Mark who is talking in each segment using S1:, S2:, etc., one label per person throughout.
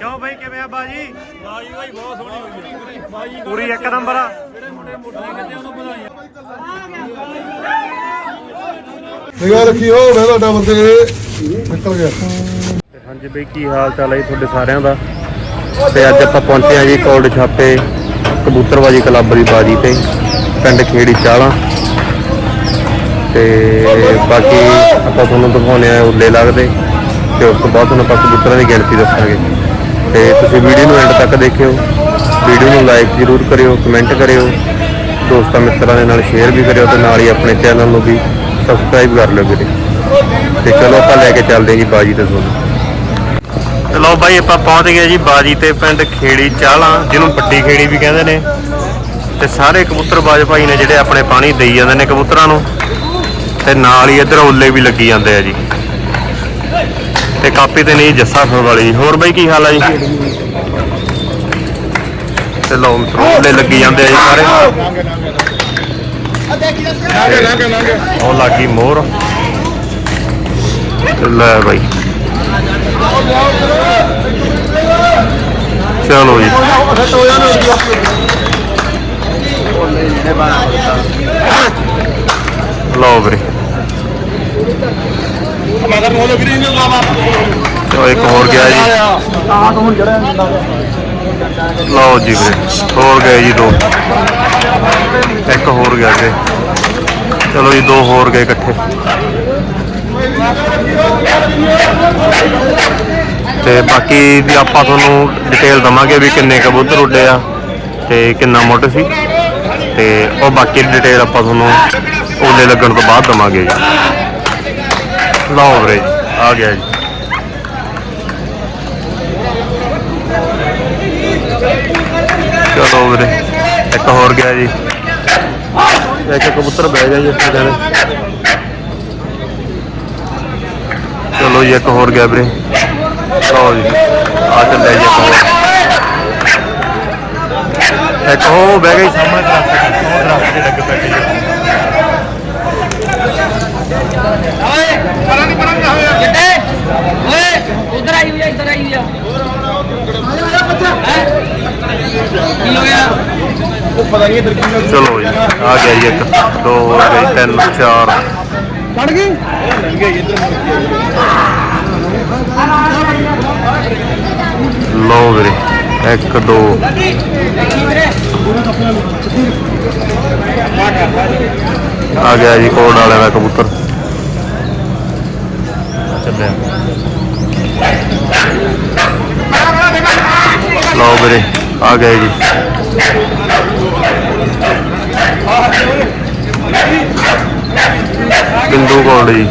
S1: ਕਿਉਂ ਬਾਈ? ਕਿਵੇਂ ਆ ਬਾਜੀ?
S2: ਬਾਜੀ ਬਾਈ ਬਹੁਤ ਸੋਹਣੀ ਹੋਈ ਹੈ ਬਾਜੀ
S1: ਪੂਰੀ ਇੱਕ ਨੰਬਰ ਆ।
S2: ਜਿਹੜੇ ਮੁੰਡੇ ਮੋਟੇ ਕਿਤੇ ਉਹਨੂੰ ਵਧਾਈਆਂ
S3: ਨਿਗਾਹ ਰੱਖੀ ਹੋ ਮੈਂ ਤੁਹਾਡਾ ਬੰਦੇ ਨਿਕਲ ਗਿਆ।
S1: ਹਾਂਜੀ ਬਈ ਕੀ ਹਾਲ ਚਾਲ ਹੈ ਤੁਹਾਡੇ ਸਾਰਿਆਂ ਦਾ? ਤੇ ਅੱਜ ਆਪਾਂ ਪਹੁੰਚੇ ਆ ਜੀ ਕੋਲਡ ਛਾਪੇ ਕਬੂਤਰਬਾਜੀ ਕਲੱਬ ਦੀ ਬਾਜੀ ਤੇ ਪਿੰਡ ਖੇੜੀ ਚਾਲਾਂ। ਤੇ ਬਾਕੀ ਆਪਾਂ ਤੁਹਾਨੂੰ ਦਿਖਾਉਣੇ ਆ ਉੱਲੇ ਲੱਗਦੇ। ਤੇ ਉਸ ਤੋਂ ਬਾਅਦ ਤੁਹਾਨੂੰ ਆਪਾਂ ਕਬੂਤਰਾਂ ਦੀ ਗਿਣਤੀ ਦੱਸਾਂਗੇ। ਤੇ ਤੁਸੀਂ ਵੀਡੀਓ ਨੂੰ ਐਂਡ ਤੱਕ ਦੇਖਿਓ, ਵੀਡੀਓ ਨੂੰ ਲਾਈਕ ਜ਼ਰੂਰ ਕਰਿਓ ਕਮੈਂਟ ਕਰਿਓ, ਦੋਸਤਾਂ ਮਿੱਤਰਾਂ ਦੇ ਨਾਲ ਸ਼ੇਅਰ ਵੀ ਕਰਿਓ ਤੇ ਨਾਲ ਹੀ ਆਪਣੇ ਚੈਨਲ ਨੂੰ ਵੀ ਸਬਸਕ੍ਰਾਈਬ ਕਰ ਲਿਓ ਵੀਰੇ। ਤੇ ਚਲੋ ਆਪਾਂ ਲੈ ਕੇ ਚੱਲਦੇ ਹਾਂ ਜੀ ਬਾਜੀ ਤੇ ਤੁਹਾਨੂੰ। ਚਲੋ ਬਾਈ ਆਪਾਂ ਪਹੁੰਚ ਗਏ ਜੀ ਬਾਜੀ ਤੇ ਪਿੰਡ ਖੇੜੀ ਚਾਲਾਂ, ਜਿਹਨੂੰ ਪੱਟੀ ਖੇੜੀ ਵੀ ਕਹਿੰਦੇ ਨੇ। ਤੇ ਸਾਰੇ ਕਬੂਤਰ ਬਾਜ ਭਾਈ ਨੇ ਜਿਹੜੇ ਆਪਣੇ ਪਾਣੀ ਦੇਈ ਜਾਂਦੇ ਨੇ ਕਬੂਤਰਾਂ ਨੂੰ। ਤੇ ਨਾਲ ਹੀ ਇੱਧਰ ਉੱਲੇ ਵੀ ਲੱਗੀ ਜਾਂਦੇ ਆ ਜੀ। ਤੇ ਕਾਪੀ ਤੇ ਨਹੀਂ ਜੱਸਾ ਸੁਣ ਵਾਲੀ। ਜੀ ਹੋਰ ਬਾਈ ਕੀ ਹਾਲ ਆ ਜੀ? ਤੇ ਲਓ ਮਿੱਤਰੋ ਲੱਗੀ ਜਾਂਦੇ ਆ ਜੀ ਸਾਰੇ। ਉਹ ਲੱਗੀ ਮੋਹਰ। ਤੇ ਲੈ ਬਾਈ। ਚਲੋ ਜੀ। ਲਓ ਵੀਰੇ। ਚਲੋ, ਇੱਕ ਹੋਰ ਗਿਆ ਜੀ। ਲਓ ਜੀ ਵੀਰੇ, ਹੋਰ ਗਏ ਜੀ ਦੋ। ਇੱਕ ਹੋਰ ਗਿਆ ਜੀ ਚਲੋ ਜੀ, ਦੋ ਹੋਰ ਗਏ ਇਕੱਠੇ। ਤੇ ਬਾਕੀ ਵੀ ਆਪਾਂ ਤੁਹਾਨੂੰ ਡਿਟੇਲ ਦਵਾਂਗੇ ਵੀ ਕਿੰਨੇ ਕਬੂਤਰ ਉੱਡੇ ਆ ਤੇ ਕਿੰਨਾ ਮੁੱਢ ਸੀ। ਤੇ ਉਹ ਬਾਕੀ ਡਿਟੇਲ ਆਪਾਂ ਤੁਹਾਨੂੰ ਓਲੇ ਲੱਗਣ ਤੋਂ ਬਾਅਦ ਦਵਾਂਗੇ ਜੀ। ਲਓ ਵੀਰੇ ਆ ਗਿਆ ਜੀ ਚਲੋ ਵੀਰੇ ਇੱਕ ਹੋਰ ਗਿਆ ਜੀ ਇੱਕ ਕਬੂਤਰ ਬਹਿ ਗਿਆ ਜੀ ਇੱਥੇ ਜਾਣੇ ਚਲੋ ਜੀ ਇੱਕ ਹੋਰ ਗਿਆ ਵੀਰੇ ਲਓ ਜੀ ਆ ਚੱਲਿਆ ਜੀ ਇੱਕ ਹੋਰ ਇੱਕ ਉਹ ਬਹਿ ਗਈ ਸਾਹਮਣੇ ਦਰਖਤ ਉਹ ਦਰਖਤ ਤੇ ਲੱਗ ਬੈਠੇ ਜੀ
S4: ਓਏ ਉਧਰ ਆਈ ਹੋਈ ਆ ਇੱਧਰ ਆਈ ਹੋਈ ਆ ਹੈਂ?
S1: ਚਲੋ ਜੀ ਆ ਗਿਆ ਜੀ ਇੱਕ ਦੋ ਹੋ ਗਏ ਤਿੰਨ ਚਾਰ।
S4: ਚੜ ਗਈ?
S1: ਲਓ ਵੀਰੇ ਇੱਕ ਦੋ। ਆ ਗਿਆ ਜੀ ਕੋਡ ਵਾਲਿਆਂ ਦਾ ਕਬੂਤਰ। ਚੱਲਿਆ। ਲਓ ਵੀਰੇ। ਆ ਗਏ ਜੀ ਬਿੰਦੂ ਕੋਲ ਜੀ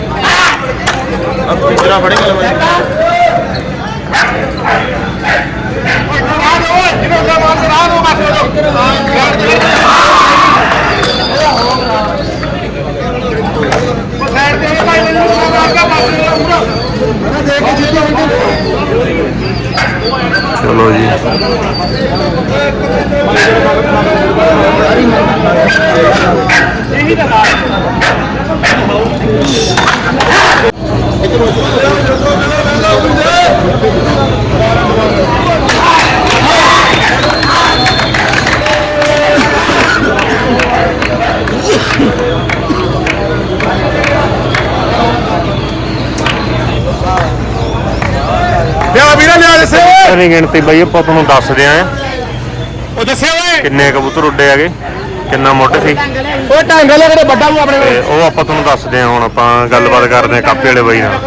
S1: ਚਲੋ ਜੀ। ਨਹੀਂ ਗਿਣਤੀ ਬਈ ਆਪਾਂ ਤੁਹਾਨੂੰ ਦੱਸਦੇ ਆਂ
S3: ਉਹ ਦੱਸੇ ਓਏ।
S1: ਕਿੰਨੇ ਕਬੂਤਰ ਉੱਡੇ ਹੈਗੇ? ਕਿੰਨਾ ਮੁੱਢ ਸੀ?
S3: ਉਹ ਢੰਗ ਲੈ ਕਿਤੇ ਵੱਡਾ ਨੂੰ ਆਪਣੇ
S1: ਤੇ ਉਹ ਆਪਾਂ ਤੁਹਾਨੂੰ ਦੱਸਦੇ ਆਂ ਹੁਣ ਆਪਾਂ ਗੱਲਬਾਤ ਕਰਦੇ ਆਂ ਕਾਪੇ ਵਾਲੇ ਬਾਈ ਨਾਲ।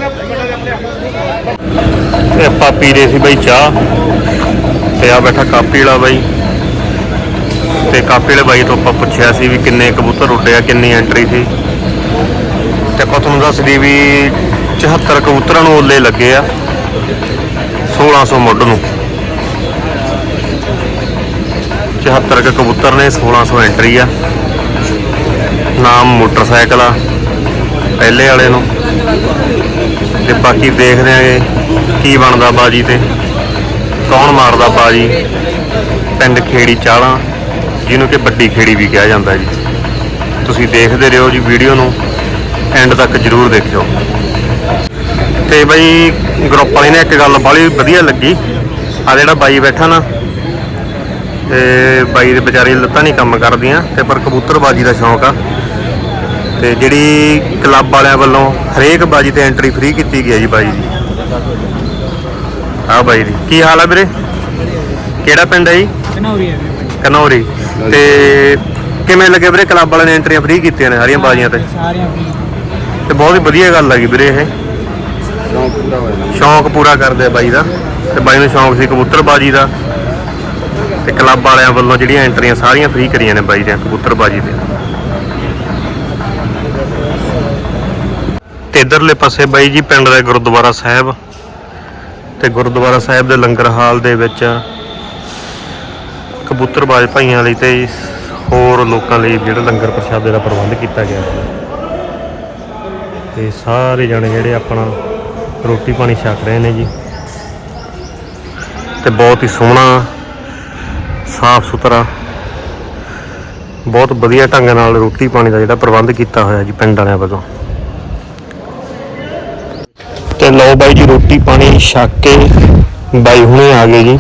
S1: ਤੇ ਆਪਾਂ ਪੀ ਰਹੇ ਸੀ ਬਾਈ ਚਾਹ। ਤੇ ਆ ਬੈਠਾ ਕਾਪੀ ਵਾਲਾ ਬਾਈ। ਤੇ ਕਾਪੀ ਵਾਲੇ ਬਾਈ ਤੋਂ ਆਪਾਂ ਪੁੱਛਿਆ ਸੀ ਵੀ ਕਿੰਨੇ ਕਬੂਤਰ ਉੱਡੇ ਆ ਕਿੰਨੀ ਐਂਟਰੀ ਸੀ। ਤੇ ਆਪਾਂ ਤੁਹਾਨੂੰ ਦੱਸਦੀ ਵੀ 74 ਕਬੂਤਰਾਂ ਨੂੰ ਓਲੇ ਲੱਗੇ ਆ। 1600 ਮੁੱਢ ਨੂੰ। 74 ਕੁ ਕਬੂਤਰ ਨੇ 1600 ਐਂਟਰੀ ਆ। ਨਾਮ ਮੋਟਰਸਾਈਕਲ ਆ, ਪਹਿਲੇ ਵਾਲੇ ਨੂੰ। ਤੇ ਬਾਕੀ ਦੇਖਦੇ ਆਂਗੇ ਕੀ ਬਣਦਾ ਬਾਜੀ ਤੇ। ਕੌਣ ਮਾਰਦਾ ਬਾਜੀ? ਪਿੰਡ ਖੇੜੀ ਚਾਲਾਂ, ਜਿਹਨੂੰ ਕਿ ਵੱਡੀ ਖੇੜੀ ਵੀ ਕਿਹਾ ਜਾਂਦਾ ਜੀ। ਤੁਸੀਂ ਦੇਖਦੇ ਰਹੋ ਜੀ ਵੀਡੀਓ ਨੂੰ, ਐਂਡ ਤੱਕ ਜਰੂਰ ਦੇਖਿਓ। ਤੇ ਬਈ ਗਰੁੱਪ ਵਾਲੀ ਨੇ ਇੱਕ ਗੱਲ ਬਾਲੀ ਵਧੀਆ ਲੱਗੀ। ਆ ਜਿਹੜਾ ਬਾਈ ਬੈਠਾ ਨਾ ਤੇ ਬਾਈ ਦੇ ਵਿਚਾਰੀ ਲੱਤਾਂ ਨਹੀਂ ਕੰਮ ਕਰਦੀਆਂ ਤੇ ਪਰ ਕਬੂਤਰਬਾਜੀ ਦਾ ਸ਼ੌਂਕ ਆ। ਤੇ ਜਿਹੜੀ ਕਲੱਬ ਵਾਲਿਆਂ ਵੱਲੋਂ ਹਰੇਕ ਬਾਜੀ ਤੇ ਐਂਟਰੀ ਫ੍ਰੀ ਕੀਤੀ ਗਈ ਹੈ ਜੀ ਬਾਈ ਦੀ। ਆ ਬਾਈ ਦੀ। ਕੀ ਹਾਲ ਆ ਵੀਰੇ? ਕਿਹੜਾ ਪਿੰਡ ਹੈ ਜੀ?
S2: ਕਨੌਰੀ ਹੈ
S1: ਕਨੌਰੀ। ਤੇ ਕਿਵੇਂ ਲੱਗੇ ਵੀਰੇ ਕਲੱਬ ਵਾਲਿਆਂ ਨੇ ਐਂਟਰੀਆਂ ਫ੍ਰੀ ਕੀਤੀਆਂ ਨੇ ਸਾਰੀਆਂ ਬਾਜੀਆਂ ਤੇ?
S2: ਸਾਰਿਆਂ ਵੀ
S1: ਤੇ ਬਹੁਤ ਹੀ ਵਧੀਆ ਗੱਲ ਲੱਗੀ ਵੀਰੇ ਇਹ। ਸ਼ੌਂਕ ਪੂਰਾ ਕਰਦੇ ਆ ਬਾਈ ਦਾ। ਤੇ ਬਾਈ ਨੂੰ ਸ਼ੌਂਕ ਸੀ ਕਬੂਤਰਬਾਜੀ ਦਾ। ਤੇ ਕਲੱਬ ਵਾਲਿਆਂ ਵੱਲੋਂ ਜਿਹੜੀਆਂ ਐਂਟਰੀਆਂ ਸਾਰੀਆਂ ਫ੍ਰੀ ਕਰੀਆਂ ਨੇ ਬਾਈ ਦੀਆਂ ਕਬੂਤਰਬਾਜੀ ਦੇ ਤੇ ਇਧਰਲੇ ਪਾਸੇ ਬਾਈ ਜੀ ਪਿੰਡ ਦਾ ਗੁਰਦੁਆਰਾ ਸਾਹਿਬ। ਤੇ ਗੁਰਦੁਆਰਾ ਸਾਹਿਬ ਦੇ ਲੰਗਰ ਹਾਲ ਦੇ ਵਿੱਚ ਕਬੂਤਰਬਾਜ਼ ਭਾਈਆਂ ਲਈ ਤੇ ਹੋਰ ਲੋਕਾਂ ਲਈ ਜਿਹੜਾ ਲੰਗਰ ਪ੍ਰਸ਼ਾਦੇ ਦਾ ਪ੍ਰਬੰਧ ਕੀਤਾ ਗਿਆ। ਹੈ ਤੇ ਸਾਰੇ ਜਣੇ ਜਿਹੜੇ ਆਪਣਾ ਰੋਟੀ ਪਾਣੀ ਛਕ ਰਹੇ ਨੇ ਜੀ। ਤੇ ਬਹੁਤ ਹੀ ਸੋਹਣਾ, ਸਾਫ਼ ਸੁਥਰਾ, ਬਹੁਤ ਵਧੀਆ ਢੰਗ ਨਾਲ ਰੋਟੀ ਪਾਣੀ ਦਾ ਜਿਹੜਾ ਪ੍ਰਬੰਧ ਕੀਤਾ ਹੋਇਆ ਜੀ ਪਿੰਡ ਵਾਲਿਆਂ ਵੱਲੋਂ। ਤੇ ਲਓ ਬਾਈ ਜੀ, ਰੋਟੀ ਪਾਣੀ ਛਕ ਕੇ ਬਾਈ ਹੁਣੇ ਆ ਗਏ ਜੀ।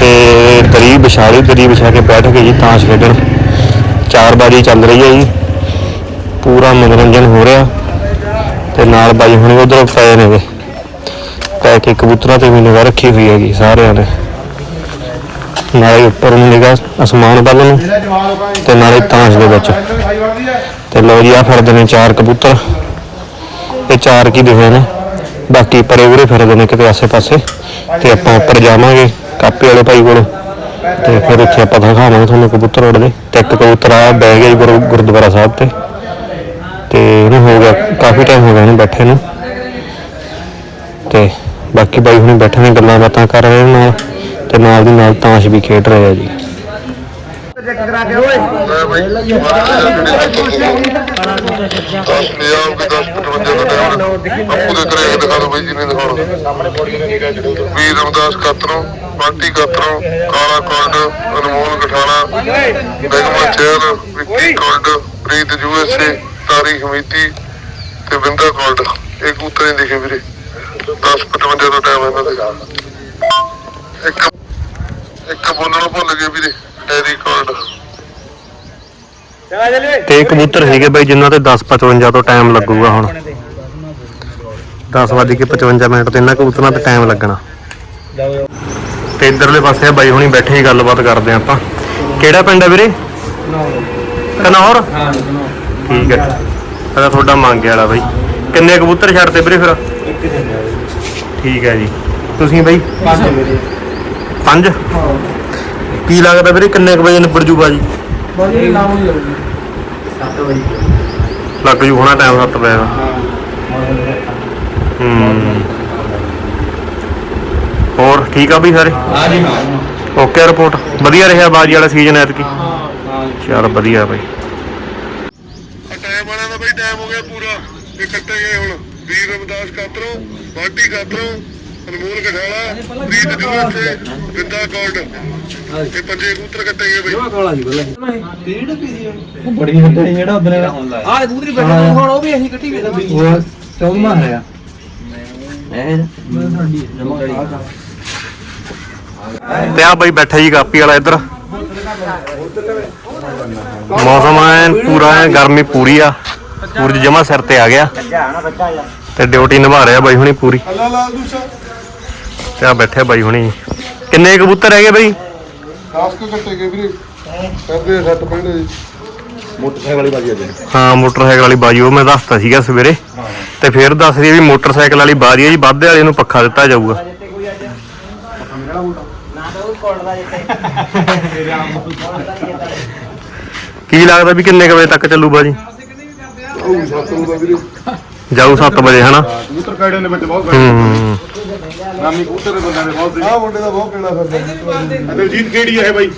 S1: ਤੇ ਦਰੀ ਵਿਛਾ ਲਈ ਦਰੀ ਵਿਛਾ ਕੇ ਬੈਠ ਗਏ ਜੀ ਤਾਸ਼ ਖੇਡਣ। ਚਾਰ ਬਾਜੀ ਚੱਲ ਰਹੀ ਹੈ ਜੀ। ਪੂਰਾ ਮਨੋਰੰਜਨ ਹੋ ਰਿਹਾ। ਤੇ ਨਾਲ ਬਾਈ ਹੁਣੇ ਉਧਰ ਪਏ ਨੇਗੇ। ਪੈ ਕੇ ਕਬੂਤਰਾਂ ਤੇ ਵੀ ਨਿਗਾਹ ਰੱਖੀ ਹੋਈ ਹੈਗੀ ਸਾਰਿਆਂ ਨੇ। ਨਾਲੇ ਉੱਪਰ ਨੂੰ ਨਿਗਾਹ ਅਸਮਾਨ ਵੱਲ ਨੂੰ ਤੇ ਨਾਲੇ ਤਾਸ਼ ਦੇ ਵਿੱਚ। ਤੇ ਲਓ ਜੀ ਆ ਫਿਰਦੇ ਨੇ ਚਾਰ ਕਬੂਤਰ। ਇਹ ਚਾਰ ਕੀ ਦਿਖੇ ਨੇ? ਬਾਕੀ ਪਰੇ ਉਰੇ ਫਿਰਦੇ ਨੇ ਕਿਤੇ ਆਸੇ ਪਾਸੇ ਤੇ ਆਪਾਂ ਉੱਪਰ ਜਾਵਾਂਗੇ ਕਾਪੀ ਵਾਲੇ ਭਾਈ ਕੋਲ। ਤੇ ਫਿਰ ਉੱਥੇ ਆਪਾਂ ਦਿਖਾਵਾਂਗੇ ਤੁਹਾਨੂੰ ਕਬੂਤਰ ਉੜਦੇ ਤੇ ਇੱਕ ਕਬੂਤਰ ਆ ਬਹਿ ਗਿਆ ਜੀ ਗੁਰਦੁਆਰਾ ਸਾਹਿਬ ਤੇ। ਤੇ ਇਹਨੂੰ ਹੋ ਗਿਆ, ਕਾਫੀ ਟਾਈਮ ਹੋ ਗਿਆ ਇਹਨੂੰ ਬੈਠੇ ਨੂੰ। ਤੇ ਬਾਕੀ ਬਾਈ ਹੁਣੇ ਬੈਠੇ ਨੇ ਗੱਲਾਂ ਬਾਤਾਂ ਕਰ ਰਹੇ ਨੇ ਨਾਲ, ਤੇ ਨਾਲ ਦੀ ਨਾਲ ਤਾਸ਼ ਵੀ ਖੇਡ ਰਹੇ ਆ ਜੀ।
S3: ਦਸ ਪੰਜਾਬ ਦੇ 10 55 ਦਾ ਟਾਈਮ ਆਪੂ ਦੇ ਕਰੇ ਦਿਖਾ ਦੋ ਬਾਈ ਜੀ ਨੇ ਦਿਖਾਉਣਾ ਵੀਰ ਰਮਦਾਸ ਕਾਤਰੋਂ, ਬਾਟੀ ਕਾਤਰੋਂ, ਕਾਲਾ ਕਾਲਡ ਅਨਮੋਲ ਗਠਾਣਾ ਬੈਗਮਾ ਚਹਿਲ ਵਿੱਕੀ ਕਾਲਡ ਪ੍ਰੀਤ ਯੂਐਸਏ ਤਾਰੀ ਹਮੀਦੀ ਤੇ ਬਿੰਦਾ ਕਾਲਡ ਇਹ ਕਬੂਤਰ ਨਹੀਂ ਦਿਖੇ ਵੀਰੇ। 10 55 ਦਾ ਟਾਈਮ ਇਹਨਾਂ ਦਾ। ਇੱਕ ਇੱਕ ਬੋਲਣ ਭੁੱਲ ਗਏ ਵੀਰੇ ਡੈਰੀ ਕਾਲਡ
S1: ਤੇ ਕਬੂਤਰ ਸੀਗੇ ਬਾਈ ਜਿਨ੍ਹਾਂ ਤੇ 10:55 ਤੋਂ ਟਾਈਮ ਲੱਗੂਗਾ ਹੁਣ। 10 ਵਜੇ ਕੇ 55 ਮਿੰਟ ਤੇ ਇਹਨਾਂ ਕਬੂਤਰਾਂ ਤੇ ਟਾਈਮ ਲੱਗਣਾ। ਤੇ ਇਧਰਲੇ ਪਾਸੇ ਆ ਬਾਈ ਹੁਣੀ ਬੈਠੇ ਹੀ ਗੱਲਬਾਤ ਕਰਦੇ ਆ ਆਪਾਂ। ਕਿਹੜਾ ਪਿੰਡ ਹੈ ਵੀਰੇ? ਕਨੌਰ। ਠੀਕ ਹੈ। ਇਹਦਾ ਤੁਹਾਡਾ ਮੰਗੇ ਵਾਲਾ ਬਾਈ। ਕਿੰਨੇ ਕਬੂਤਰ ਛੱਡਦੇ ਵੀਰੇ ਫਿਰ? ਠੀਕ ਹੈ ਜੀ। ਤੁਸੀਂ ਬਾਈ? ਪੰਜ ਕੀ ਲੱਗਦਾ ਵੀਰੇ ਕਿੰਨੇ ਕੁ ਵਜੇ ਨਿਬੜ ਜੂਗਾ ਜੀ? ਲੱਗ ਜੂ ਹੋਣਾ ਟਾਈਮ 7 ਵਜੇ ਦਾ। ਹੂੰ ਹੋਰ ਠੀਕ ਆ ਵੀ ਸਾਰੇ? ਓਕੇ ਰਿਪੋਰਟ ਵਧੀਆ ਰਿਹਾ ਬਾਜੀ ਵਾਲਾ ਸੀਜ਼ਨ ਐਤਕੀ? ਚਲ ਵਧੀਆ ਬਾਈ
S3: ਟਾਈਮ ਵਾਲਾ ਦਾ ਬਈ ਟਾਈਮ ਹੋ ਗਿਆ ਪੂਰਾ ਇਹ ਕੱਟੇ ਗਏ ਹੁਣ ਵੀਰ ਰਮਦਾਸ ਕਾਤਰੋਂ ਬਾਟੀ ਕਾਤਰੋਂ ਅਨਮੋਲ ਗਠਾਲਾ ਪ੍ਰੀਤ ਜੂਆ ਤੇ ਬਿੰਦਾ ਕਾਲਡ ਇਹ ਪੰਜੇ ਕਬੂਤਰ ਕੱਟੇ ਗਏ ਬਈ।
S4: ਆਹ ਦੂਸਰੀ ਬੈਠਾ ਹੁਣ ਉਹ ਵੀ ਅਸੀਂ ਕੱਟੀ ਵੀ
S1: ਤੇ ਆ ਬਾਈ ਬੈਠਾ ਜੀ ਕਾਪੀ ਵਾਲਾ ਇੱਧਰ। ਮੌਸਮ ਐਨ ਪੂਰਾ ਐਨ ਗਰਮੀ ਪੂਰੀ ਆ। ਸੂਰਜ ਜਮਾ ਸਿਰ ਤੇ ਆ ਗਿਆ। ਤੇ ਡਿਊਟੀ ਨਿਭਾ ਰਿਹਾ ਬਾਈ ਹੁਣੀ ਪੂਰੀ।
S3: ਅੱਲਾ ਲਾਲ ਦੂਸਾ
S1: ਤੇ ਆ ਬੈਠੇ ਬਾਈ ਹੁਣੀ। ਕਿੰਨੇ ਕਬੂਤਰ ਹੈਗੇ ਬਾਈ?
S3: ਖਾਸ ਕੇ ਕੱਟੇ ਗਏ ਵੀਰੇ। ਕਰਦੇ ਸੱਟ ਪੈਂਦੇ ਜੀ।
S1: ਹਾਂ ਮੋਟਰਸਾਈਕਲ ਵਾਲੀ ਬਾਜੀ ਉਹ ਮੈਂ ਦੱਸਤਾ ਸੀਗਾ ਸਵੇਰੇ। ਤੇ ਫਿਰ ਦੱਸ ਰਹੀ ਵੀ ਮੋਟਰਸਾਈਕਲ ਵਾਲੀ ਬਾਜੀ ਜੀ ਵਾਧੇ ਵਾਲੇ ਨੂੰ ਪੱਖਾ ਦਿੱਤਾ ਜਾਊਗਾ। ਕੀ ਲੱਗਦਾ ਵੀ ਕਿੰਨੇ ਕੁ ਵਜੇ ਤੱਕ ਚੱਲੂ ਬਾਜੀ?
S3: ਉਹ ਸੱਤ ਨੂੰ ਦਾ ਵੀਰੇ।
S1: ਜਾਊ 7 ਵਜੇ ਹਨਾ?
S5: ਕਬੂਤਰ ਕਾੜੇ ਦੇ ਵਿੱਚ ਬਹੁਤ
S1: ਹੂੰ
S5: ਨਾਮੀ ਕਬੂਤਰ ਦੇ ਬੰਦਿਆਂ ਦੇ ਬਹੁਤ
S3: ਆਹ ਮੁੰਡੇ ਦਾ ਬਹੁਤ ਕਿਹੜਾ ਫਿਰਦਾ
S5: ਦਲਜੀਤ ਕਿਹੜੀ ਹੈ ਬਾਈ?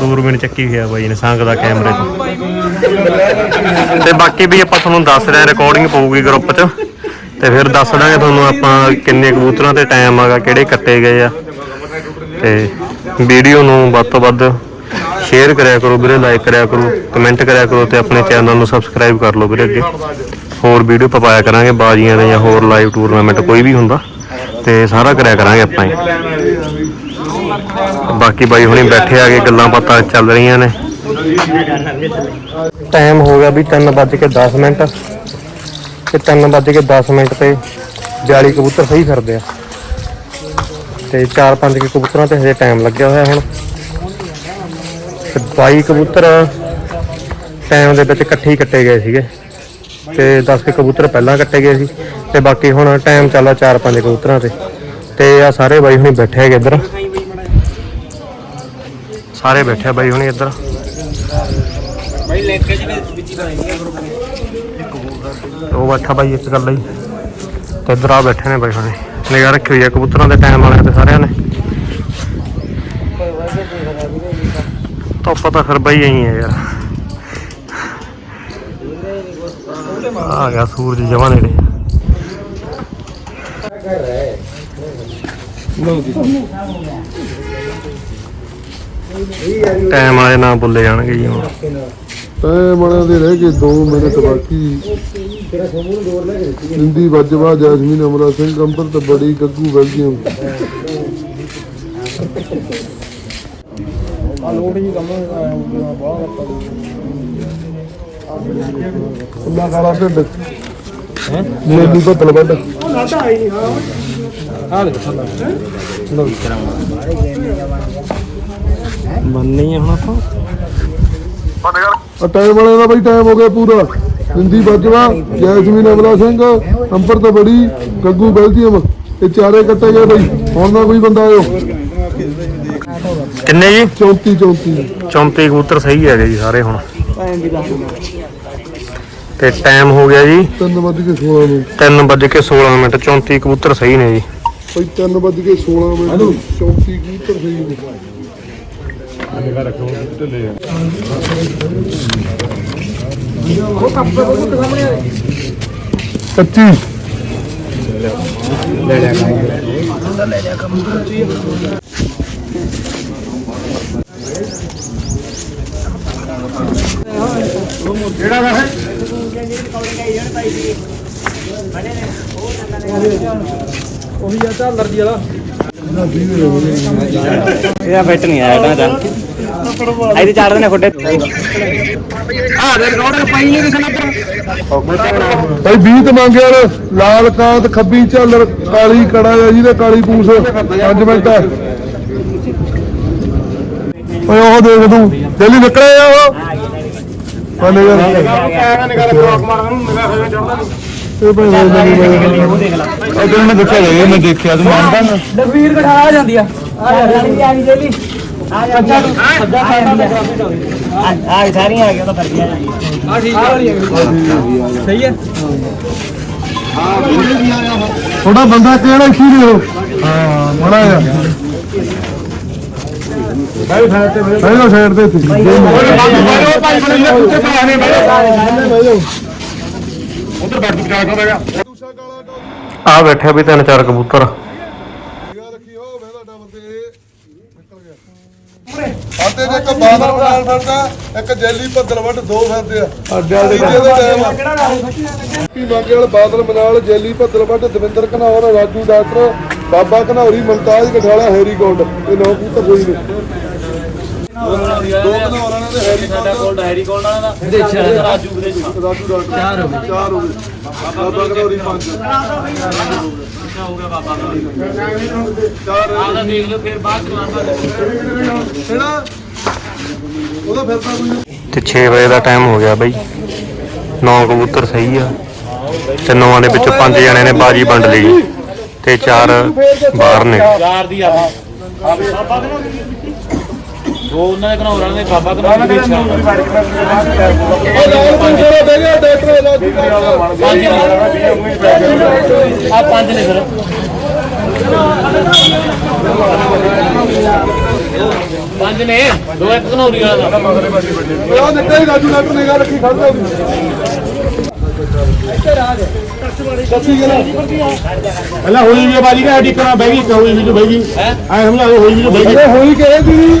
S1: ਦੂਰਬੀਨ ਚੱਕੀ ਹੋਇਆ ਬਾਈ ਨੇ ਸੰਗ ਦਾ ਕੈਮਰੇ ਤੋਂ ਤੇ ਬਾਕੀ ਵੀ ਆਪਾਂ ਤੁਹਾਨੂੰ ਦੱਸ ਰਹੇ ਰਿਕਾਰਡਿੰਗ ਪਊਗੀ ਗਰੁੱਪ 'ਚ। ਤੇ ਫਿਰ ਦੱਸ ਦਾਂਗੇ ਤੁਹਾਨੂੰ ਆਪਾਂ ਕਿੰਨੇ ਕਬੂਤਰਾਂ ਤੇ ਟਾਈਮ ਆਗਾ ਕਿਹੜੇ ਕੱਟੇ ਗਏ ਆ। ਤੇ ਵੀਡੀਓ ਨੂੰ ਵੱਧ ਤੋਂ ਵੱਧ ਸ਼ੇਅਰ ਕਰਿਆ ਕਰੋ ਵੀਰੇ ਲਾਈਕ ਕਰਿਆ ਕਰੋ ਕਮੈਂਟ ਕਰਿਆ ਕਰੋ ਤੇ ਆਪਣੇ ਚੈਨਲ ਨੂੰ ਸਬਸਕ੍ਰਾਈਬ ਕਰ ਲਓ ਵੀਰੇ ਅੱਗੇ। ਹੋਰ ਵੀਡੀਓ ਪਾਇਆ ਕਰਾਂਗੇ ਬਾਜੀਆਂ ਦੇ ਜਾਂ ਹੋਰ ਲਾਈਵ ਟੂਰਨਾਮੈਂਟ ਕੋਈ ਵੀ ਹੁੰਦਾ, ਤੇ ਸਾਰਾ ਕਰਿਆ ਕਰਾਂਗੇ ਆਪਾਂ ਹੀ। ਬਾਕੀ ਬਾਈ ਹੁਣੀ ਬੈਠੇ ਆਗੇ ਗੱਲਾਂ ਬਾਤਾਂ ਚੱਲ ਰਹੀਆਂ ਨੇ। ਟਾਈਮ ਹੋ ਗਿਆ ਵੀ 3:10 ਮਿੰਟ ਤੇ 3:10 ਮਿੰਟ ਤੇ 42 ਕਬੂਤਰ ਸਹੀ ਫਿਰਦੇ ਆ। ਤੇ 4-5 ਕਬੂਤਰਾਂ ਤੇ ਹਜੇ ਟਾਈਮ ਲੱਗਿਆ ਹੋਇਆ ਹੁਣ। ਤੇ 22 ਕਬੂਤਰ ਟਾਈਮ ਦੇ ਵਿੱਚ ਇਕੱਠੇ ਹੀ ਕੱਟੇ ਗਏ ਸੀਗੇ ਤੇ 10 ਕੇ ਕਬੂਤਰ ਪਹਿਲਾਂ ਕੱਟੇ ਗਏ ਸੀ ਤੇ ਬਾਕੀ ਹੁਣ ਟਾਈਮ ਚੱਲਾ 4-5 ਕਬੂਤਰਾਂ ਤੇ। ਤੇ ਆ ਸਾਰੇ ਬਾਈ ਹੁਣੀ ਬੈਠੇ ਹੈਗੇ ਇੱਧਰ। ਸਾਰੇ ਬੈਠੇ ਆ ਬਾਈ ਹੁਣੀ ਇੱਧਰ।
S4: ਬਾਈ ਵਿੱਚ ਹੀ
S1: ਉਹ ਬੈਠਾ ਬਾਈ ਇੱਕ ਗੱਲ ਹੀ। ਤੇ ਇੱਧਰ ਆ ਬੈਠੇ ਨੇ ਬਾਈ ਹੁਣੀ। ਨਿਗਾਹ ਰੱਖੀ ਹੋਈ ਆ ਕਬੂਤਰਾਂ ਦੇ ਟਾਈਮ ਵਾਲਿਆਂ ਤੇ ਸਾਰਿਆਂ ਨੇ। ਤਾਂ ਪਤਾ ਫਿਰ ਬਾਈ ਐਂ ਹੈ ਯਾਰ। ਆ ਗਿਆ ਸੂਰਜ ਜਮਾ ਨੇੜੇ। ਟਾਈਮ ਵਾਲੇ ਨਾ ਬੁੱਲੇ ਜਾਣਗੇ ਜੀ ਹੁਣ।
S6: ਟਾਈਮ ਵਾਲਿਆਂ ਦੇ ਰਹਿ ਗਏ 2 ਮਿੰਟ ਬਾਕੀ। ਜਿੰਦੀ ਵੱਜਵਾ ਜੈਸਮੀਨ, ਅਮਰਾ ਸਿੰਘ ਕੰਪਰ ਤੇ ਬੜੀ ਗੱਗੂ ਬੈਲਜੀਅਮ ਅੱਲਾ ਕਾਲਾ ਢਿੱਡ ਹੈ? ਮੇਲੀ ਬੱਦਲ ਵੱਡ
S1: ਮੰਨੀ ਹੁਣ ਆਪਾਂ।
S6: ਆ ਟਾਈਮ ਵਾਲਿਆਂ ਦਾ ਬਈ ਟਾਈਮ ਹੋ ਗਿਆ ਪੂਰਾ। ਜਿੰਦੀ ਵੱਜਵਾ ਜੈਸਮੀਨ ਅਮਰਾ ਸਿੰਘ ਕੰਪਰ ਤੇ ਬੜੀ ਗੱਗੂ ਬੈਲਜੀਅਮ। ਇਹ ਚਾਰੇ ਕੱਟੇ ਗਏ ਬਈ। ਹੁਣ ਨਾ ਕੋਈ ਬੰਦਾ ਆਇਓ।
S1: ਕਿੰਨੇ ਜੀ
S6: 34 34
S1: 34 ਕਬੂਤਰ ਸਹੀ ਹੈਗੇ ਜੀ ਸਾਰੇ ਹੁਣ ਤੇ ਟਾਈਮ ਹੋ ਗਿਆ ਜੀ
S6: 3 ਵੱਜ ਕੇ 16 ਮਿੰਟ
S1: 3 ਵੱਜ ਕੇ 16 ਮਿੰਟ 34 ਕਬੂਤਰ ਸਹੀ ਨੇ ਜੀ
S6: ਬਈ 3 ਵੱਜ ਕੇ 16 ਮਿੰਟ 34 ਕਬੂਤਰ ਸਹੀ ਨੇ ਕੱਚੀ
S4: ਇਹਦਾ ਫਿੱਟ ਨਹੀਂ ਆਇਆ ਤਾਂ। ਇਹਦੇ ਚਾੜ ਦੇਣੇ ਖੁੱਡੇ। ਆ ਦੇ ਰਿਕਾਰਡ ਪਾਈ ਨਹੀਂ ਕਿਸੇ ਨੰਬਰ
S6: ਬਈ 20 ਤੇ ਮੰਗਿਆ ਨਾ, ਲਾਲ ਕਾਂਤ ਖੱਬੀ ਝਾਲਰ ਕਾਲੀ ਕੜਾ ਆ ਜਿਹਦੇ ਕਾਲੀ ਪੂਛ 5 ਮਿੰਟ ਆ। ਓਏ ਉਹ ਦੇਖ ਤੂੰ ਜਲਦੀ ਨਿਕਲਿਆ ਆ ਉਹ। ਹਲੇ ਯਾਰ
S5: ਨਿਗਾਹ ਰੱਖੋ ਮਾਰਨ ਨੂੰ ਨਿਗਾਹ ਹੋਇਆ ਚੜਦਾ
S6: ਇਹ ਭਾਈ ਉਹ ਮੈਂ ਦੇਖਿਆ ਜਾਏ ਮੈਂ ਦੇਖਿਆ ਤੂੰ ਮੰਨਦਾ ਨਾ?
S4: ਲਖਵੀਰ ਘਟਾ ਆ ਜਾਂਦੀ ਆ। ਆ ਜਾਂਦੀ ਆ ਗਈ ਜੇਲੀ। ਆ ਜਾ ਸੱਜਾ ਸੱਜਾ ਆ। ਸਾਰੀਆਂ ਆ ਗਈਆਂ ਤਾਂ ਫ਼ਰਕ ਆ। ਠੀਕ ਆ। ਸਹੀ ਹੈ
S6: ਥੋੜਾ ਬੰਦਾ ਕਿਹੜਾ ਇੱਥੇ ਲਿਓ ਹਾਂ ਮੜਾ ਆ ਭਾਈ ਸਾਈਡ ਤੇ ਇੱਥੇ
S5: ਉਧਰ ਬਾਕੀ ਪਚਾਸ ਹੋਵੇਗਾ
S1: ਆ ਬੈਠੇ ਵੀ ਤਿੰਨ ਚਾਰ ਕਬੂਤਰ
S6: ਰੱਖੀ ਹੋ ਵੇਲਾ ਡਬਲ ਤੇ ਨਿਕਲ ਗਿਆ ਆਤੇ ਦੇ ਇੱਕ ਬਾਦਲ ਨਾਲ ਫਿਰਦਾ ਇੱਕ ਜੈਲੀ ਭੱਦਲ ਵੱਟ ਦੋ ਫਿਰਦੇ ਆ ਅੱਡਿਆ ਦੇ ਟਾਈਮ ਕੀ ਮੰਗੇ ਵਾਲ ਬਾਦਲ ਮਨਾਲ ਜੈਲੀ ਭੱਦਲ ਵੱਟ ਦਵਿੰਦਰ ਘਨੌਰ ਰਾਜੂ ਡਾਕਟਰ ਬਾਬਾ ਘਨੌਰੀ ਮਲਤਾਜ ਗਠਾਲਾ ਹੈਰੀ ਗੋਲਡ ਇਹ ਨੌ ਕਬੂਤਰ ਹੋਈ ਨੇ ਦੋ ਘਨੌਰਾਂ ਨੇ ਹੈਰੀ
S4: ਸਾਡਾ ਕੋਲ ਹੈਰੀ ਕੋਲ ਵਾਲਾ ਦਾ ਰਾਜੂ ਦੇ
S6: ਰਾਜੂ ਡਾਕਟਰ ਚਾਰ ਹੋ ਗਏ ਚਾਰ ਹੋ ਗਏ ਬਾਬਾ ਘਨੌਰੀ ਪੰਜ
S4: ਹੋ ਗਿਆ ਬਾਬਾ ਦਾ
S6: ਚਾਰ
S4: ਆਹ ਦੇਖ ਲਓ ਫਿਰ ਬਾਅਦ ਚ ਆਉਂਦਾ
S6: ਕਿਹੜਾ ਉਹਦਾ ਫਿਰਦਾ ਕੋਈ
S1: ਤੇ 6 ਵਜੇ ਦਾ ਟਾਈਮ ਹੋ ਗਿਆ ਬਾਈ। 9 ਕਬੂਤਰ ਸਹੀ ਆ। ਤੇ ਨੌਆਂ ਦੇ ਵਿੱਚੋਂ ਪੰਜ ਜਣੇ ਨੇ ਬਾਜੀ ਵੰਡ ਲਈ ਜੀ ਤੇ ਚਾਰ ਬਾਹਰ ਨੇ।
S4: ਯਾਰ ਦੀ ਆ ਦੋ ਉਹਨਾਂ ਦੇ ਘਨੌਰਾਂ ਦੇ ਬਾਬਾ ਘਨੌਰ ਦੇ ਵਿੱਚ
S6: ਉਹ ਲਾਲ ਪੰਜਰਾ ਦੇ ਗਿਆ ਡਾਕਟਰ ਰਾਜੂ ਡਾਕਟਰ
S4: ਪੰਜ ਆ ਪੰਜ ਨੇ ਫਿਰ। ਪੰਜ ਨੇ ਦੋ ਇੱਕ ਘਨੌਰੀ ਵਾਲਾ ਦਾ।
S6: ਉਹ ਨਿੱਕਾ ਹੀ ਰਾਜੂ ਡਾਕਟਰ ਨੇ ਗੱਲ ਰੱਖੀ ਖੜਦਾ ਵੀ ਸੱਚੀ ਗੱਲ
S5: ਪਹਿਲਾਂ ਹੋਈ ਵੀ ਬਾਜੀ ਬਹਿ ਗਈ ਇੱਕ ਹੋਈ ਵੀ ਜੋ
S4: ਹੈ?
S5: ਐ ਹਮਲਾ ਹੋਈ ਵੀ ਜੋ
S6: ਅਰੇ ਹੋਈ ਕਿਹੇ ਦੀ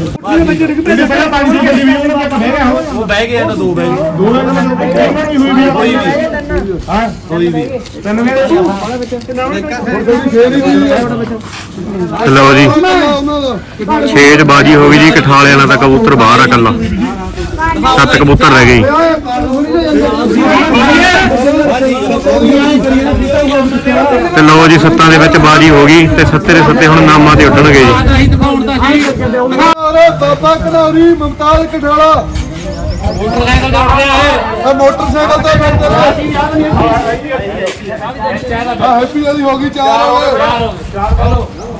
S5: ਪਹਿਲਾਂ ਪੰਜ ਦੀ ਗੱਡੀ ਵੀ ਉਹਨਾਂ ਦਾ ਬਹਿ ਗਿਆ ਹੁਣ
S2: ਉਹ ਬਹਿ ਗਿਆ ਤਾਂ ਦੋ ਬਹਿ ਗਏ।
S5: ਦੋ ਦਿਨ ਮੈਂ ਉਹਨਾਂ ਦੀ ਹੋਈ ਵੀ ਆ। ਕੋਈ ਵੀ। ਹਾਂ। ਕੋਈ ਵੀ। ਤੈਨੂੰ ਕਹਿੰਦੇ
S6: ਹੁਣ ਜਿਹੜੀ ਫੇਰ ਹੀ ਹੋਈ ਆ
S1: ਤੇ? ਲਓ ਜੀ। ਛੇਜ ਬਾਜੀ ਹੋ ਗਈ ਜੀ ਕਠਾਲੇ ਵਾਲਾ ਤਾਂ ਕਬੂਤਰ ਬਾਹਰ ਆ ਕੱਲਾ ਸੱਤ ਕਬੂਤਰ ਰਹਿ ਗਏ ਤੇ ਲਓ ਜੀ, ਸੱਤਾਂ ਦੇ ਵਿੱਚ ਬਾਜੀ ਹੋ ਗਈ ਤੇ ਸੱਤੇ ਦੇ ਸੱਤੇ ਹੁਣ ਨਾਮਾਂ ਤੇ ਉੱਡਣਗੇ ਜੀ।
S6: ਬਾਬਾ ਕਨੌਰੀ ਮਮਤਾਜ਼ ਕਠਾਲਾ
S2: ਮੋਟਰਸਾਈਕਲ ਦੌੜ ਰਿਹਾ ਹੈ
S6: ਮੋਟਰਸਾਈਕਲ ਤੇ ਫਿਰਦੇ ਨੇ। ਹੈਪੀ ਵਾਲੀ ਹੋ ਗਈ, ਚਾਰ ਹੋ ਗਏ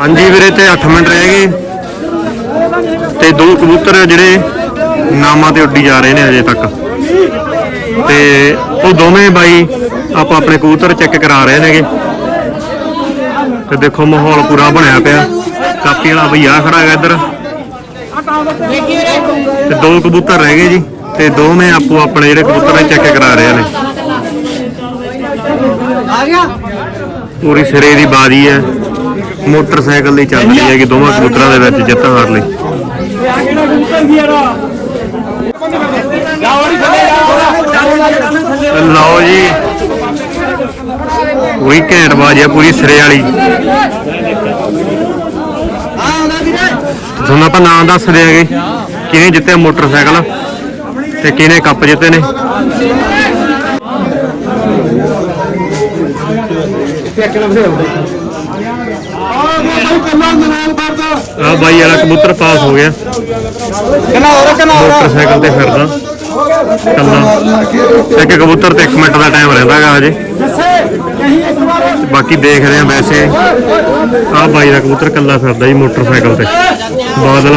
S1: ਹਾਂਜੀ ਵੀਰੇ ਤੇ 8 ਮਿੰਟ ਰਹਿ ਗਏ। ਤੇ ਦੋ ਕਬੂਤਰ ਜਿਹੜੇ ਨਾਮਾਂ ਤੇ ਉੱਡੀ ਜਾ ਰਹੇ ਨੇ ਅਜੇ ਤੱਕ। ਤੇ ਉਹ ਦੋਵੇਂ ਬਾਈ ਆਪਾਂ ਆਪਣੇ ਕਬੂਤਰ ਚੈੱਕ ਕਰਾ ਰਹੇ ਨੇਗੇ। ਤੇ ਦੇਖੋ ਮਾਹੌਲ ਪੂਰਾ ਬਣਿਆ ਪਿਆ। ਕਾਪੀ ਵਾਲਾ ਭਈਆ ਖੜਾ ਹੈ ਇੱਧਰ। ਤੇ ਦੋ ਕਬੂਤਰ ਰਹਿ ਗਏ ਜੀ। ਤੇ ਦੋਵੇਂ ਆਪੋ ਆਪਣੇ ਜਿਹੜੇ ਕਬੂਤਰ ਨੇ ਚੈੱਕ ਕਰਾ ਰਹੇ ਨੇ। ਪੂਰੀ ਸਿਰੇ ਦੀ ਬਾਜੀ ਹੈ। ਮੋਟਰਸਾਈਕਲ ਦੀ ਚੱਲ ਰਹੀ ਹੈਗੀ ਦੋਵਾਂ ਕਬੂਤਰਾਂ ਦੇ ਵਿੱਚ ਜਿੱਤ ਹਾਰ ਲਈ। ਲਓ ਜੀ। ਪੂਰੀ ਘੈਂਟ ਬਾਜੀ ਹੈ ਪੂਰੀ ਸਿਰੇ ਵਾਲੀ। ਤੁਹਾਨੂੰ ਆਪਾਂ ਨਾਮ ਦੱਸ ਦਿਆਂਗੇ। ਕਿਹਨੇ ਜਿੱਤਿਆ ਮੋਟਰਸਾਈਕਲ? ਤੇ ਕਿਹਨੇ ਕੱਪ ਜਿੱਤੇ ਨੇ?
S6: ਆ
S1: ਬਾਈ ਵਾਲਾ ਕਬੂਤਰ ਪਾਸ ਹੋ ਗਿਆ। ਮੋਟਰਸਾਈਕਲ ਤੇ ਫਿਰਦਾ। ਕੱਲਾ ਇੱਕ ਕਬੂਤਰ ਤੇ 1 ਮਿੰਟ ਦਾ ਟਾਈਮ ਰਹਿੰਦਾ ਹੈਗਾ ਹਜੇ। ਬਾਕੀ ਦੇਖਦੇ ਆ ਵੈਸੇ। ਆ ਬਾਈ ਦਾ ਕਬੂਤਰ ਕੱਲਾ ਫਿਰਦਾ ਜੀ ਮੋਟਰਸਾਈਕਲ ਤੇ। ਬਾਦਲ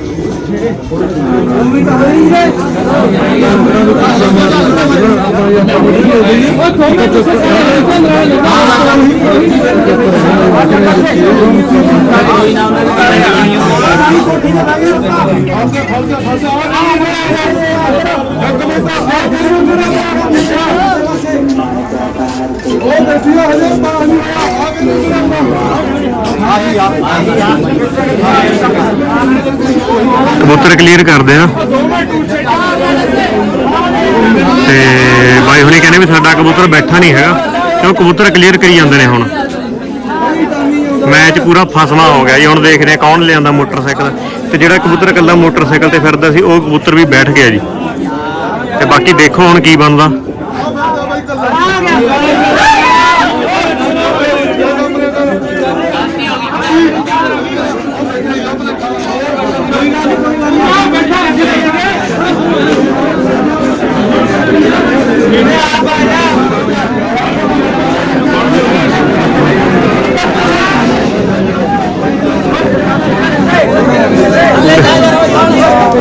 S1: ਉਹ
S6: ਬੈਠੀ ਆ ਹਜੇ ਪਾਣੀ ਆ ਕੇ
S1: ਕਬੂਤਰ ਕਲੀਅਰ ਕਰਦੇ ਆ। ਤੇ ਬਾਈ ਹੁਣੀ ਕਹਿੰਦੇ ਵੀ ਸਾਡਾ ਕਬੂਤਰ ਬੈਠਾ ਨਹੀਂ ਹੈਗਾ, ਕਿਉਂ ਕਬੂਤਰ ਕਲੀਅਰ ਕਰੀ ਜਾਂਦੇ ਨੇ ਹੁਣ। ਮੈਚ ਪੂਰਾ ਫਸਲਾ ਹੋ ਗਿਆ ਜੀ, ਹੁਣ ਦੇਖਦੇ ਆ ਕੌਣ ਲਿਆਂਦਾ ਮੋਟਰਸਾਈਕਲ। ਤੇ ਜਿਹੜਾ ਕਬੂਤਰ ਇਕੱਲਾ ਮੋਟਰਸਾਈਕਲ ਤੇ ਫਿਰਦਾ ਸੀ, ਉਹ ਕਬੂਤਰ ਵੀ ਬੈਠ ਗਿਆ ਜੀ। ਤੇ ਬਾਕੀ ਦੇਖੋ ਹੁਣ ਕੀ ਬਣਦਾ
S6: ਬਾਈ ਕੱਲਾ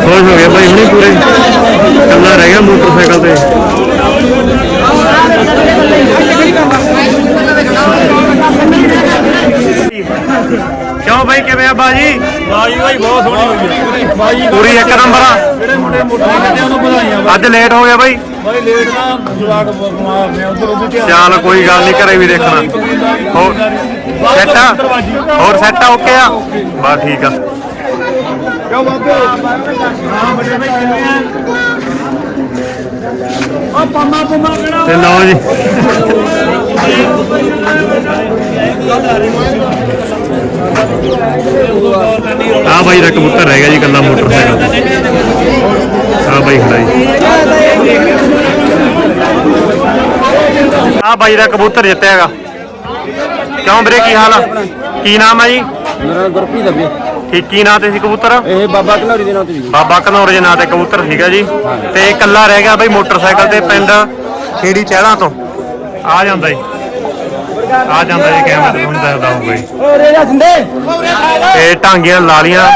S1: ਖੁਸ਼ ਹੋ ਗਿਆ ਬਾਈ ਹੁਣੀ ਪੂਰੇ ਇਕੱਲਾ ਰਹਿ ਗਿਆ ਮੋਟਰਸਾਈਕਲ ਤੇ ਕਿਉਂ ਬਾਈ ਕਿਵੇਂ ਆ ਬਾਜੀ
S2: ਬਾਜੀ ਭਾਈ ਬਹੁਤ ਸੋਹਣੀ ਹੋਈ ਹੈ ਬਾਜੀ
S1: ਪੂਰੀ ਇੱਕ ਨੰਬਰ ਆ
S2: ਜਿਹੜੇ ਮੁੰਡੇ ਮੋਟਰਸਾਈਕਲ ਤੇ ਉਹਨੂੰ ਵਧਾਈਆਂ
S1: ਅੱਜ ਲੇਟ ਹੋ ਗਿਆ ਬਾਈ।
S2: ਬਾਈ ਲੇਟ ਨਾ ਜਵਾਕ ਬਿਮਾਰ ਨੇ ਉਧਰ ਉਧਰ ਧਿਆਨ
S1: ਚੱਲ ਕੋਈ ਗੱਲ ਨਹੀਂ ਘਰੇ ਵੀ ਦੇਖਣਾ। ਹੋਰ ਸੈੱਟ ਆ? ਹੋਰ ਸੈੱਟ ਆ ਓਕੇ ਆ? ਬਾ ਠੀਕ ਆ।
S6: ਕਿਉਂ ਬਾਬੇ
S2: ਹਾਂ ਬੜੇ ਭਾਈ ਕਿਵੇਂ ਆ? ਆ ਪੰਮਾ ਪੰਮਾ ਕਿਹੜਾ
S1: ਤੇ ਲਓ ਜੀ। ਆ ਬਾਈ ਦਾ ਕਬੂਤਰ ਰਹਿ ਗਿਆ ਜੀ ਕੱਲਾ ਮੋਟਰਸਾਈਕਲ। ਆ ਬਾਈ ਖੜਾ ਜੀ ਆ ਬਾਈ ਦਾ ਕਬੂਤਰ ਜਿੱਤਿਆ ਹੈਗਾ। ਕਿਉਂ ਵੀਰੇ ਕੀ ਹਾਲ ਆ? ਕੀ ਨਾਮ ਆ ਜੀ?
S4: ਮੇਰਾ ਗੁਰਪ੍ਰੀਤ ਅਬੀ
S1: ਕੀ ਕੀ ਨਾਂ ਤੇ ਸੀ ਕਬੂਤਰ?
S4: ਇਹ ਬਾਬਾ ਘਨੌਰੀ ਦੇ ਨਾਂ ਤੇ ਜੀ।
S1: ਬਾਬਾ ਘਨੌਰ ਦੇ ਨਾਂ ਤੇ ਕਬੂਤਰ ਸੀਗਾ ਜੀ। ਤੇ ਇਕੱਲਾ ਰਹਿ ਗਿਆ ਬਈ ਮੋਟਰਸਾਈਕਲ ਤੇ ਪਿੰਡ ਖੇੜੀ ਚਹਿਲਾਂ ਤੋਂ। ਆ ਜਾਂਦਾ ਜੀ। ਆ ਜਾਂਦਾ ਜੀ ਕੈਮਰਾ। ਤੇ ਤੁਹਾਨੂੰ ਦੱਸਦਾ ਜਾ
S4: ਸੰਦੇ।
S1: ਤੇ ਟਾਂਗੀਆਂ ਲਾ ਲੀਆਂ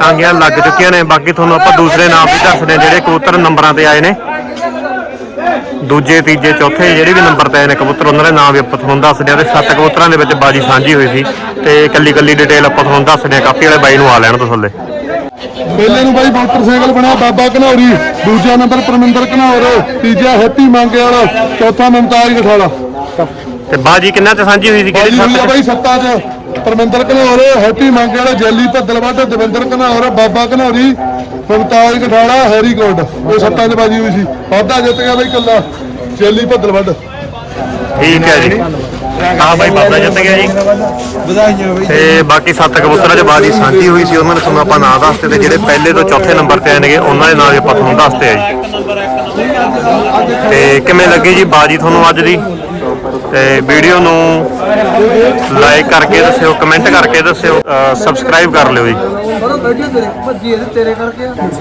S1: ਟਾਂਗੀਆਂ ਲੱਗ ਚੁੱਕੀਆਂ ਨੇ। ਬਾਕੀ ਤੁਹਾਨੂੰ ਆਪਾਂ ਦੂਸਰੇ ਨਾਮ ਵੀ ਦੱਸਦੇ ਜਿਹੜੇ ਕਬੂਤਰ ਨੰਬਰਾਂ ਤੇ ਆਏ ਨੇ। ਦੂਜੇ ਤੀਜੇ ਚੌਥੇ ਜਿਹੜੇ ਵੀ ਨੰਬਰ ਤੇ ਆਏ ਨੇ ਕਬੂਤਰ ਉਹਨਾਂ ਦੇ ਨਾਮ ਵੀ ਆਪਾਂ ਤੁਹਾਨੂੰ ਦੱਸਦੇ ਹਾਂ ਤੇ ਸੱਤ ਕਬੂਤਰਾਂ ਦੇ ਵਿੱਚ ਬਾਜੀ ਸਾਂਝੀ ਹੋਈ ਸੀ। ਤੇ ਕੱਲੀ ਕੱਲੀ ਡਿਟੇਲ ਆਪਾਂ ਤੁਹਾਨੂੰ ਦੱਸਦੇ ਹਾਂ ਕਾਪੀ ਵਾਲੇ ਬਾਈ ਨੂੰ ਆ ਲੈਣ ਤੋਂ ਥੱਲੇ।
S6: ਪਹਿਲੇ ਨੂੰ ਬਾਈ ਮੋਟਰਸਾਈਕਲ ਬਣਿਆ ਬਾਬਾ ਘਨੌਰੀ ਦੂਜਾ ਨੰਬਰ ਪਰਮਿੰਦਰ ਘਨੌਰ ਤੀਜਾ ਹੈਪੀ ਮੰਗੇ ਵਾਲਾ ਚੌਥਾ ਮਮਤਾਜ ਗਠਾਲਾ।
S1: ਤੇ ਬਾਜੀ ਕਿੰਨਾ ਚ ਸਾਂਝੀ ਹੋਈ ਸੀ ਕਿਹੜੀ
S6: ਆ ਬਾਈ ਸੱਤਾਂ 'ਚ। ਪਰਮਿੰਦਰ ਘਨੌਰ, ਹੈਪੀ ਮੰਗੇ ਵਾਲਾ ਜੈਲੀ ਭੱਦਲਵੱਡ ਦਵਿੰਦਰ ਘਨੌਰ, ਬਾਬਾ ਘਨੌਰੀ ਮਮਤਾਜ ਗਠਾਲਾ, ਹੈਰੀ ਗੋਲਡ ਇਹ ਸੱਤਾਂ 'ਚ ਬਾਜੀ ਹੋਈ ਸੀ। ਵਾਧਾ ਜਿੱਤ ਗਿਆ ਬਾਈ ਕੱਲਾ ਜੈਲੀ ਭੱਦਲਵੱਡ
S1: ਠੀਕ ਹੈ ਜੀ। ਹਾਂ ਬਾਈ, ਬਾਬਾ ਜਿੱਤ ਗਿਆ ਜੀ।
S6: ਵਧਾਈਆਂ ਬਾਈ
S1: ਤੇ ਬਾਕੀ ਸੱਤ ਕਬੂਤਰਾਂ 'ਚ ਬਾਜੀ ਸਾਂਝੀ ਹੋਈ ਸੀ। ਉਹਨਾਂ ਨੇ ਤੁਹਾਨੂੰ ਆਪਾਂ ਨਾਂ ਦੱਸਤੇ ਤੇ ਜਿਹੜੇ ਪਹਿਲੇ ਤੋਂ ਚੌਥੇ ਨੰਬਰ ਤੇ ਆਏ ਨੇਗੇ ਉਹਨਾਂ ਦੇ ਨਾਂ ਵੀ ਆਪਾਂ ਤੁਹਾਨੂੰ ਦੱਸਤੇ ਆ ਜੀ। ਤੇ ਕਿਵੇਂ ਲੱਗੀ ਜੀ ਬਾਜੀ ਤੁਹਾਨੂੰ ਅੱਜ ਦੀ? ਤੇ ਵੀਡੀਓ ਨੂੰ ਲਾਈਕ ਕਰਕੇ ਦੱਸਿਓ ਕਮੈਂਟ ਕਰਕੇ ਦੱਸਿਓ ਸਬਸਕ੍ਰਾਈਬ ਕਰ ਲਿਓ ਜੀ।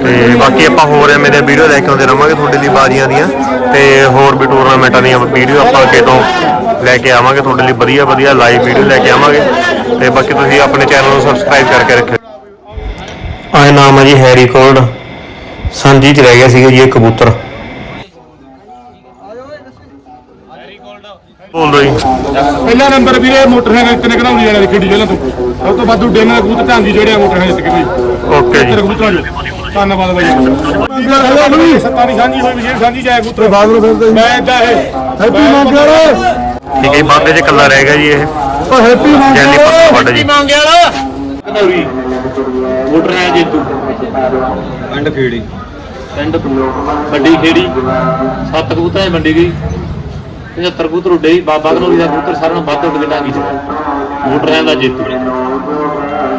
S1: ਤੇ ਬਾਕੀ ਆਪਾਂ ਹੋਰ ਐਵੇਂ ਦੀਆਂ ਵੀਡੀਓ ਲੈ ਕੇ ਆਉਂਦੇ ਰਵਾਂਗੇ ਤੁਹਾਡੇ ਲਈ ਬਾਜੀਆਂ ਦੀਆਂ। ਤੇ ਹੋਰ ਵੀ ਟੂਰਨਾਮੈਂਟਾਂ ਦੀਆਂ ਵੀਡੀਓ ਆਪਾਂ ਅੱਗੇ ਤੋਂ ਲੈ ਕੇ ਆਵਾਂਗੇ, ਤੁਹਾਡੇ ਲਈ ਵਧੀਆ ਵਧੀਆ ਲਾਈਵ ਵੀਡੀਓ ਲੈ ਕੇ ਆਵਾਂਗੇ। ਤੇ ਬਾਕੀ ਤੁਸੀਂ ਆਪਣੇ ਚੈਨਲ ਨੂੰ ਸਬਸਕ੍ਰਾਈਬ ਕਰਕੇ ਰੱਖਿਓ। ਆਏ ਨਾਮ ਹੈ ਜੀ ਹੈਰੀ ਕੋਲਡ ਸਾਂਝੀ ਚ ਰਹਿ ਗਿਆ ਸੀਗਾ ਜੀ ਇਹ ਕਬੂਤਰ। ਬੋਲੋ ਜੀ।
S5: ਪਹਿਲਾ ਨੰਬਰ ਵੀਰੇ ਮੋਟਰਸਾਈਕਲ ਕਿੰਨੇ ਘਨੌਰੀ ਵਾਲੇ ਦੀ ਖੇਡੀ ਜੇਲਾਂ ਤੋਂ। ਸਭ ਤੋਂ ਵੱਧ ਉੱਡੇ ਨਾਲ ਕਬੂਤਰ ਢਾਂਦੀ ਜਿਹੜੇ ਆ ਮੋਟਰਸਾਈਕਲ ਜਿੱਤ ਕੇ ਬਈ।
S1: ਓਕੇ
S5: ਤੇਰੇ
S1: ਜੀ
S5: ਕਬੂਤਰਾਂ ਜੋ ਧੰਨਵਾਦ ਬਾਈ ਹੈਲੋ ਦੀ ਸਾਂਝੀ ਹੋਈ ਵਿਸ਼ੇਸ਼ ਸਾਂਝੀ ਜਾਏ ਕਬੂਤਰ।
S6: ਬਾਦ ਨੂੰ ਫਿਰਦੇ
S5: ਮੈਂ ਇੱਦਾਂ ਇਹ
S6: ਹੈਪੀ ਮੰਗੇ ਵਾਲਾ
S1: ਠੀਕ ਹੈ ਬਾਬੇ ਚ ਇਕੱਲਾ ਰਹਿ ਗਿਆ ਜੀ ਇਹ।
S6: ਓ ਹੈਪੀ ਮੰਗੇ
S1: ਜੈਲੀ
S6: ਵਾਲਾ
S1: ਪੱਤਰ ਵੱਡ ਜੀ।
S2: ਮੰਗੇ ਵਾਲਾ ਕਨੌਰੀ ਮੋਟਰ ਹੈ ਜੇਤੂ। ਪਿੰਡ ਖੇੜੀ। ਪਿੰਡ ਵੱਡੀ ਖੇੜੀ। ਸੱਤ ਕਬੂਤਰਾਂ ਦੀ ਵੰਡੀ ਗਈ। 75 ਕਬੂਤਰ ਉੱਡੇ ਸੀ ਬਾਬਾ ਵੀ ਦਾ ਕਬੂਤਰ ਸਾਰਿਆਂ ਨੂੰ ਵੱਧ ਉੱਡ ਕੇ ਟਾਂਗੀ ਚ ਮੋਟਰਾਂ ਦਾ ਜੇਤੂ